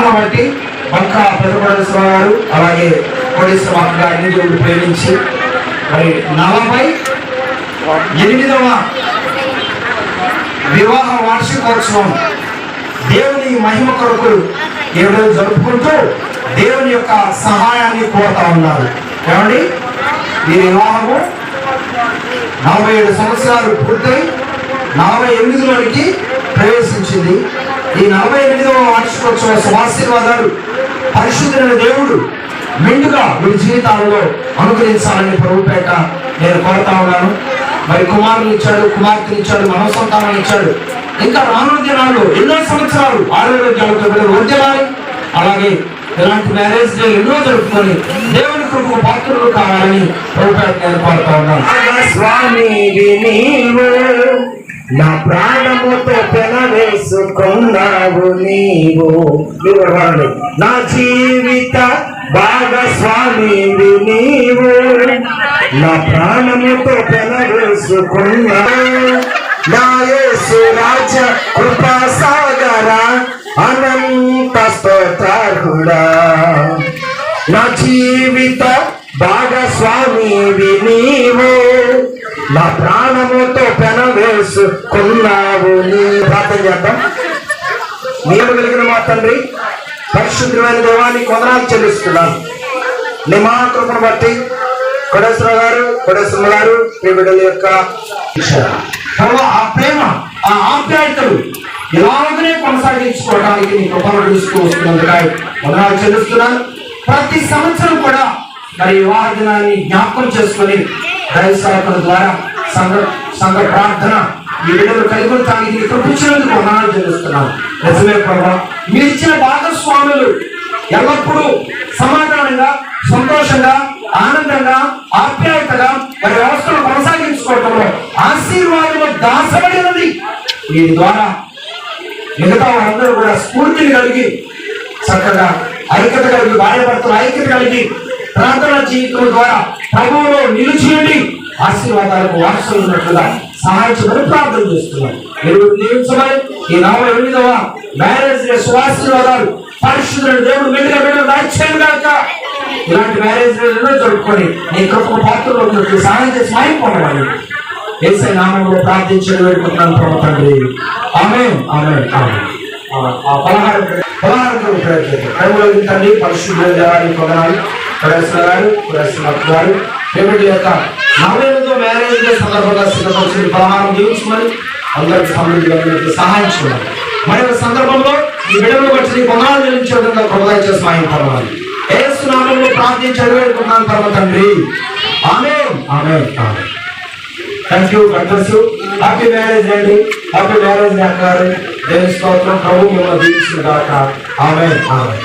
కాబట్టి బంకా పెదపడేశ్వర గారు. అలాగే కోడేశ్వర గారిని దేవుడు ప్రేమించి మరి నలభై ఎనిమిదవ వివాహ వార్షికోత్సవం దేవుని మహిమ కొరకు ఏడు జరుపుకుంటూ దేవుని యొక్క సహాయాన్ని కోరుతా ఉన్నారు. ఏమండి? ఈ వివాహము నలభై ఏడు సంవత్సరాలు పూర్తయి నలభై ఎనిమిదిలోనికి ప్రవేశించింది. ఈ నలభై ఎనిమిదవ వార్షికోత్సవ శుభాశీర్వాదాలు పరిశుద్ధులైన దేవుడు మెండుగా మీ జీవితాలలో అనుగ్రహించాలని ప్రభుపేట నేను కోరుతా ఉన్నాను. మరి కుమారులు ఇచ్చాడు కుమార్తెలు ఇచ్చాడు మనవ సంతానాలు ఇచ్చాడు. ఇంకా రానున్న దినాల్లో ఎన్నో సంవత్సరాలు ఆరోగ్యాలతో బిడ్డలు వర్దిలాలి అలాగే ఇలాంటి మ్యారేజ్ డే ఎన్నో జరుపుకొని దేవుని కృపకు పాత్రలు కావాలని ప్రభుపేట నేను కోరుతా ఉన్నాను. స్వామి నా ప్రాణముతో పెనవేసుకున్నావు నీవు. మీరు నా జీవిత భాగస్వామి నీవు. నా ప్రాణముతో పెనవేసుకున్నావు. నా యేసు రాజ కృపా సాగర అనంత స్తోత్రుడా నా జీవిత భాగస్వామివి నీవు. నా ప్రాణముతో పెన వేసుకున్నావు నీ ప్రార్థన చేద్దాం. నీవు కలిగిన మా తండ్రి పరిశుద్ధమైన దేవాన్ని కొందనాలు చెల్లిస్తున్నాను. నీ మా కృపను బట్టి కొడేశ్వర గారు కొడేశ్వర గారు మీ బిడ్డల యొక్క ఆ ప్రేమ ఆ ఆప్యాయతలు ఇలాగనే కొనసాగించుకోవడానికి నీ కృపను చూస్తూ వస్తున్నందుకై వందనాలు చెల్లిస్తున్నాను. ప్రతి సంవత్సరం కూడా మరి వివాహ దినాన్ని జ్ఞాపకం చేసుకొని దైవ సేవకుల ద్వారా సంఘ సంఘ ప్రార్థన ఈ బిడ్డలు కలిగి ఉండటానికి నీ కృపించినందుకు వందనాలు చెల్లిస్తున్నాను నిజమే ప్రభా మీరు ఇచ్చిన భాగస్వాములు ఎల్లప్పుడూ సమాధానంగా సంతోషంగా ఆనందంగా ఆప్యాయతగా మరి వ్యవస్థను కొనసాగించుకోవడంలో ఆశీర్వాదము దాసబడినది. దీని ద్వారా మిగతా వారందరూ కూడా స్ఫూర్తిని కలిగి చక్కగా ఐక్యత కలిగి భార్యభర్తలు ఐక్యత కలిగి ప్రార్థన జీవితం ద్వారా ప్రభువులో నిలిచిండి ఆశీర్వాదాలకు వారసులు ఉన్నట్లుగా సహాయించమని ప్రార్థన చేస్తున్నాం. మీరు ఈ నలభై ఎనిమిదవ మ్యారేజ్ డే సువాశీర్వాదాలు దేవుడు మెల్లిగా బిడ్డలు దాయిచ్చాను కాక ఇలాంటి మ్యారేజ్ జరుపుకొని నీ కృప పాత్రలో ఉన్నట్లు సహాయం చేసి మాయిపోవాలి పొందవాలి ఏసై నామంలో ప్రార్థించడం వేడుకుంటున్నాను ప్రభు తండ్రి. ఆమె ఆమె ఆమె పదహారు పలహారం పలహారం ప్రయోజనం పరిశుద్ధ దేవాన్ని పొందనాలి ప్రదర్శన గారు ప్రదర్శన గారు దేవుడి యొక్క నలభై మ్యారేజ్ సందర్భంగా సిద్ధపరిచిన పలహారం జీవించమని అందరికి సమృద్ధి సహాయం చేయాలి మరి సందర్భంలో ఈ బిడ్డలు బట్టి పొందాలు చెల్లించే విధంగా చేసి పరమ తండ్రి ఆమె ఆమె థ్యాంక్ యూ హ్యాపీ మ్యారేజ్ అండి హ్యాపీ మ్యారేజ్ అన్నారు దేవుని స్తోత్రం? ప్రభు మిమ్మల్ని దీవించిన దాకా ఆమె ఆమె